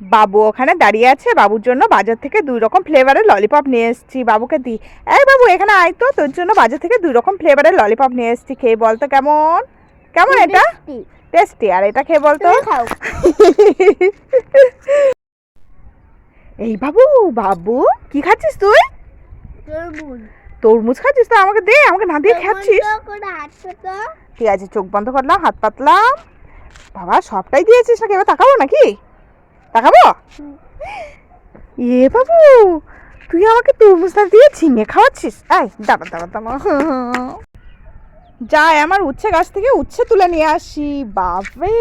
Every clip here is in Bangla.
বাবু ওখানে দাঁড়িয়ে আছে বাবুর জন্য বাজার থেকে দুই রকম ফ্লেভারের ললিপপ নিয়ে এসেছি। বাবুকে দিই এই বাবু এখানে আয় তো তোর জন্য বাজার থেকে দুই রকম ফ্লেভারের ললিপপ নিয়ে এসেছি খেয়ে বল তো কেমন? কেমন এটা। টেস্টি আর এটা খেয়ে বল তো। খাও। এই বাবু বাবু কি খাচ্ছিস তুই? তরমুজ। খাচ্ছিস তো? আমাকে দে আমাকে না দিয়ে খাচ্ছিস। ঠিক আছে চোখ বন্ধ করলাম হাত পাতলাম। বাবা সবটাই দিয়েছিস নাকি? এবার তাকাবো নাকি? তাকাবো? এ বাবু, তুই আমাকে তরমুজটা দিয়ে ঝিঙে খাওয়াচ্ছিস? এই, দাঁড়া দাঁড়া দাঁড়া। যাই, আমার উচ্ছে গাছ থেকে উচ্ছে তুলে নিয়ে আসি। বাপরে,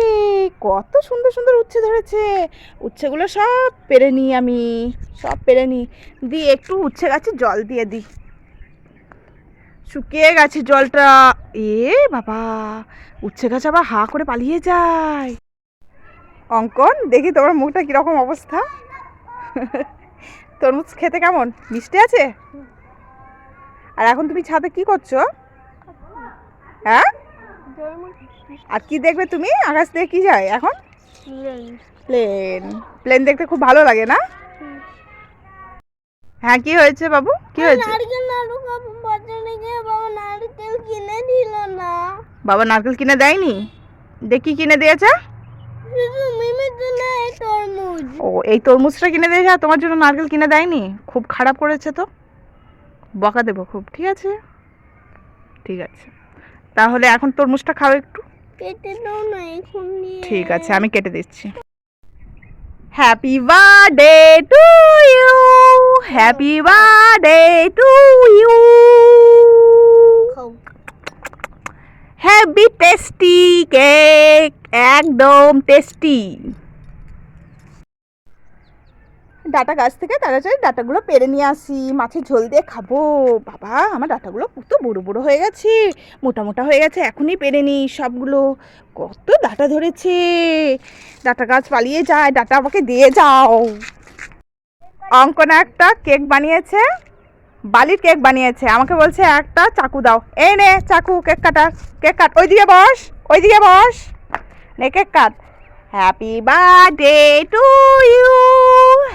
কত সুন্দর সুন্দর উচ্ছে ধরেছে। উচ্ছেগুলো সব পেরে নিই আমি, সব পেরে নিই। দিয়ে একটু উচ্ছে গাছে জল দিয়ে দিই। শুকিয়ে গেছে জলটা। এ বাবা, উচ্ছে গাছ আবার হা করে পালিয়ে যায়। অঙ্কন দেখি তোমার মুখটা কীরকম অবস্থা। তরমুজ খেতে কেমন? মিষ্টি আছে? আর এখন তুমি ছাদে কি করছ? হ্যাঁ? আর কি দেখবে তুমি? আকাশ থেকে কি যায় এখন? প্লেন। প্লেন দেখতে খুব ভালো লাগে না? হ্যাঁ কি হয়েছে বাবু? কি হয়েছে? বাবা নারকেল কিনে দেয়নি? দেখি কিনে দিয়েছে? ও এই তরমুজটা কিনে দিয়েছে আর তোমার জন্য নারকেল কিনে দেয়নি? খুব খারাপ করেছে তো। বকা দেবো খুব ঠিক আছে? ঠিক আছে। তাহলে এখন তরমুজটা খাও একটু। কেটে দাও না এখন ঠিক আছে আমি কেটে দিচ্ছি। Happy birthday to you happy birthday to you খাও হ্যাপি টেস্টি কেক একদম টেস্টি ডাটা গাছ থেকে তাড়াতাড়ি ডাটাগুলো পেরে নিয়ে আসি, মাছের ঝোল দিয়ে খাব। বাবা, আমার ডাটাগুলো কত বড় বড় হয়ে গেছে। মোটা মোটা হয়ে গেছে, এখনই পেরে নি সবগুলো। কত ডাটা ধরেছে। ডাটা গাছ পালিয়ে যায়, ডাটা আমাকে দিয়ে যাও। অঙ্কনা একটা কেক বানিয়েছে। বালির কেক বানিয়েছে। আমাকে বলছে একটা চাকু দাও। এই নে চাকু কেক কাটার কেক কাট। ওইদিকে বস ওইদিকে বস। নে cake cut. Happy birthday to you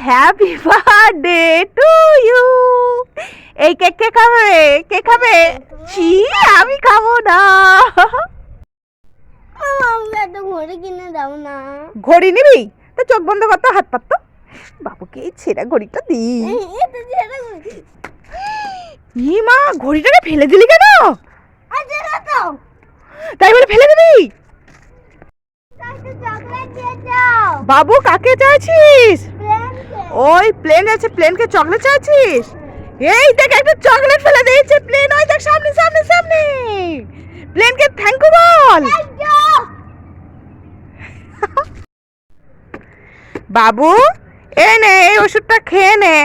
happy birthday to you এই কেক কে খাবে? কে খাবে? ছি আমি খাব না। ঘড়ি কিনে দাও না। ঘড়ি নিবি? তো চোখ বন্ধ করতো হাত পাততো বাবুকে ছেঁড়া ঘড়িটা দি এই, এটা ছেড়ে ঘড়ি। ই মা ঘড়িটাকে ফেলে দিলি কেন? তাই বলে ফেলে দিবি? বাবু কাকে চাইছিস? ওই প্লেন আছে প্লেনকে চকলেট চাইছিস? এই দেখ একটা চকলেট ফেলে দিয়েছে প্লেন। ওই দেখ সামনে সামনে সামনে। প্লেনকে থ্যাংক ইউ বল। বাবু এ নে এই ওষুধটা খেয়ে নে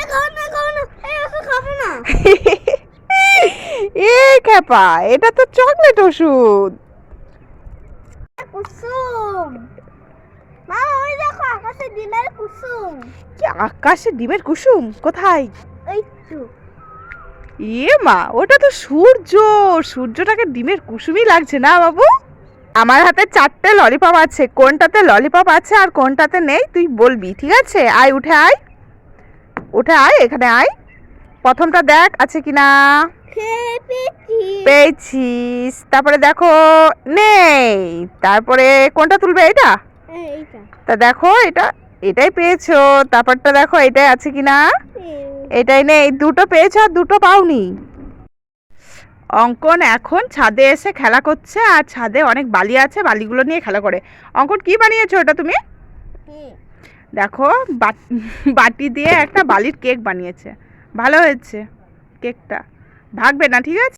এ খাও না খাও না এই ওষুধ খাব না এই এটা তো চকলেট ওষুধ। কুসুম। মা ওই দেখো আকাশে ডিমের কুসুম। কি আকাশে ডিমের কুসুম? কোথায়? এই তো। ইয়ে মা ওটা তো সূর্য। সূর্যটাকে ডিমের কুসুমই লাগছে না বাবু? আমার হাতে চারটে ললিপপ আছে। কোনটাতে ললিপপ আছে আর কোনটাতে নেই তুই বলবি ঠিক আছে? আয় উঠে আয়। উঠে আয় এখানে আয়। প্রথমটা দেখ আছে কি না পেয়েছিস। তারপরে দেখো নেই। তারপরে কোনটা তুলবে এটা তা দেখো এটা এটাই পেয়েছ। তারপরটা দেখো এটাই আছে কি না এটাই নেই। দুটো পেয়েছ আর দুটো পাওনি। অঙ্কন এখন ছাদে এসে খেলা করছে আর ছাদে অনেক বালি আছে বালিগুলো নিয়ে খেলা করে। অঙ্কন কি বানিয়েছো ওটা তুমি? দেখো বাট- বাটি দিয়ে একটা বালির কেক বানিয়েছে। ভালো হয়েছে কেকটা। ভাগবে না ঠিক আছে?